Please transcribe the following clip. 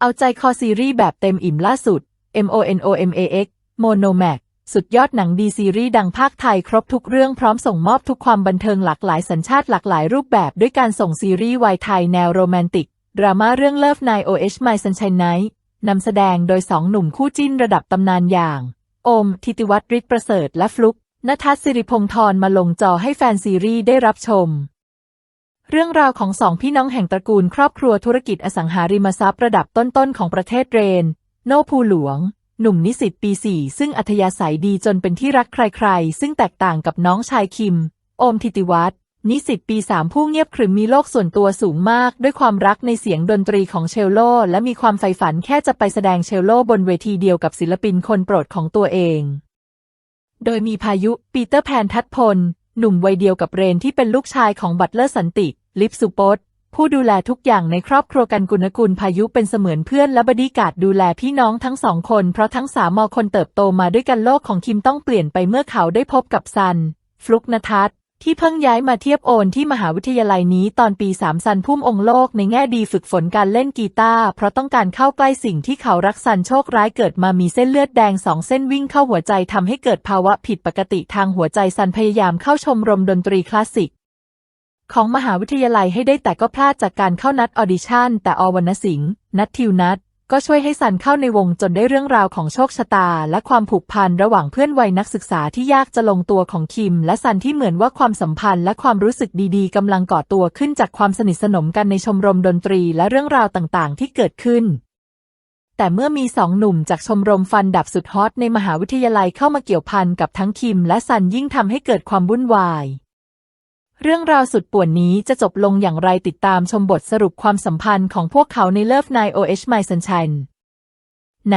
เอาใจคอซีรีส์แบบเต็มอิ่มล่าสุด MONOMAX Monomax สุดยอดหนังดีซีรีส์ดังภาคไทยครบทุกเรื่องพร้อมส่งมอบทุกความบันเทิงหลากหลายสัญชาติหลากหลายรูปแบบด้วยการส่งซีรีส์วายไทยแนวโรแมนติก ดราม่าเรื่องเลิฟนาย OH My Sunshine Night นำแสดงโดยสองหนุ่มคู่จิ้นระดับตำนานอย่าง โอม ทิติวัฒน์ฤทธิ์ประเสริฐและฟลุกนทัศสิริพงษ์ธรมาลงจอให้แฟนซีรีส์ได้รับชม เรื่องราวของสองพี่น้องแห่งตระกูลครอบครัวธุรกิจอสังหาริมทรัพย์ระดับต้นๆของประเทศเรน โนภูหลวง หนุ่มนิสิตปี4ซึ่งอัธยาศัยดีจนเป็นที่รักใครๆ ซึ่งแตกต่างกับน้องชายคิม โอมทิติวัฒน์นิสิตปี3ผู้เงียบขรึมมีโลกส่วนตัวสูงมาก ด้วยความรักในเสียงดนตรีของเชลโล และมีความใฝ่ฝันแค่จะไปแสดงเชลโลบนเวทีเดียวกับศิลปินคนโปรดของตัวเอง โดยมีพายุปีเตอร์แพนทัดพล หนุ่มวัยเดียวกับเรนที่เป็นลูกชายของบัตเลอร์สันติ ลิฟสุปตผู้ดูแลทุกอย่างในครอบครัวกันกุณกุลพายุเป็นเสมือนเพื่อนและบดีการ์ดดูแลพี่น้องทั้งสองคนเพราะทั้งสามมคนเติบโตมาด้วยกันโลกของคิมต้องเปลี่ยนไปเมื่อเขาได้พบกับซัน ฟลุกนทัศ ที่เพิ่งย้ายมาเทียบโอนที่มหาวิทยาลัยนี้ตอนปีสามซันพุ่มองโลกในแง่ดีฝึกฝนการเล่นกีตาร์เพราะต้องการเข้าใกล้สิ่งที่เขารักซันโชคร้ายเกิดมามีเส้นเลือดแดงสองเส้นวิ่งเข้าหัวใจทำให้เกิดภาวะผิดปกติทางหัวใจซันพยายามเข้าชมรมดนตรีคลาสสิก ของมหาวิทยาลัยให้ได้แต่ก็พลาดจากการเข้านัดออดิชั่นแต่อวรรณสิงห์นัททิวนัท ก็ช่วยให้ซันเข้าในวงจนได้เรื่องราวของโชคชะตา และความผูกพันระหว่างเพื่อนวัยนักศึกษาที่ยากจะลงตัวของคิม และซันที่เหมือนว่าความสัมพันธ์และความรู้สึกดีๆกำลังก่อตัวขึ้นจากความสนิทสนมกันในชมรมดนตรีและเรื่องราวต่างๆ ที่เกิดขึ้น แต่เมื่อมีสองหนุ่มจากชมรมฟันดับสุดฮอตในมหาวิทยาลัยเข้ามาเกี่ยวพันกับทั้งคิม และซันยิ่งทำให้เกิดความวุ่นวาย เรื่องราวสุดป่วนนี้จะจบลงอย่างไรติดตามชมบทสรุปความสัมพันธ์ของพวกเขาในเลิฟนาย OH My Sunshine ไหน